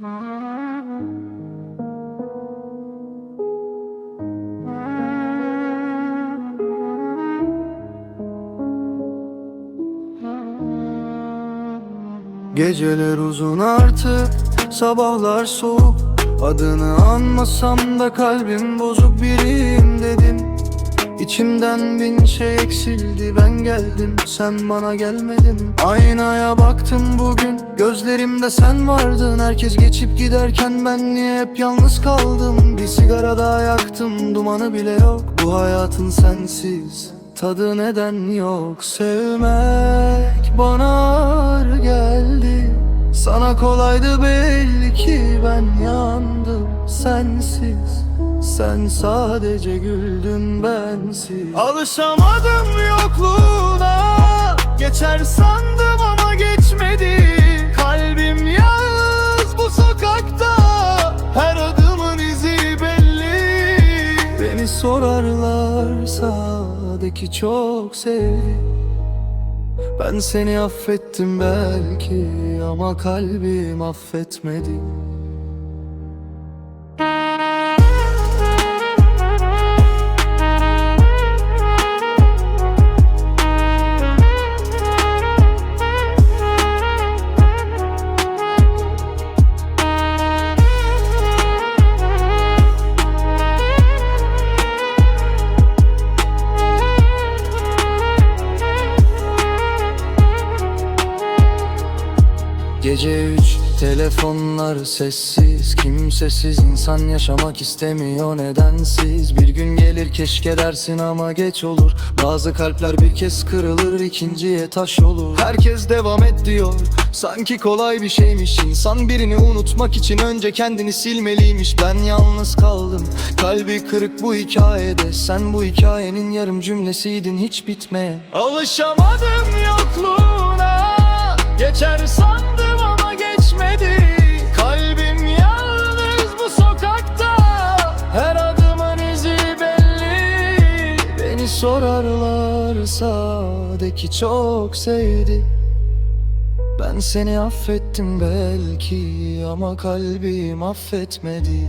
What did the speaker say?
Geceler uzun artık Sabahlar soğuk. Adını anmasam da kalbim bozuk biriyim dedim İçimden bin şey eksildi ben geldim sen bana gelmedin. Aynaya baktım bugün gözlerimde sen vardın. Herkes geçip giderken ben niye hep yalnız kaldım? Bir sigara daha yaktım dumanı bile yok. Bu hayatın sensiz tadı neden yok? Sevmek bana ağır geldi. Sana kolaydı belli ki ben yandım sensiz Sen sadece güldün bensiz. Alışamadım yokluğuna. Geçer sandım ama geçmedi. Kalbim yalnız bu sokakta. Her adımın izi belli. Beni sorarlarsa de ki çok sevdi Ben seni affettim belki ama kalbim affetmedi Gece üç telefonlar sessiz. Kimsesiz insan yaşamak istemiyor nedensiz. Bir gün gelir keşke dersin ama geç olur. Bazı kalpler bir kez kırılır ikinciye taş olur. Herkes devam et diyor Sanki kolay bir şeymiş. İnsan birini unutmak için önce kendini silmeliymiş. Ben yalnız kaldım kalbi kırık bu hikayede. Sen bu hikayenin yarım cümlesiydin hiç bitmeyen Alışamadım yokluğuna. Geçer sandım Beni sorarlarsa de ki çok sevdi. Ben seni affettim belki ama kalbim affetmedi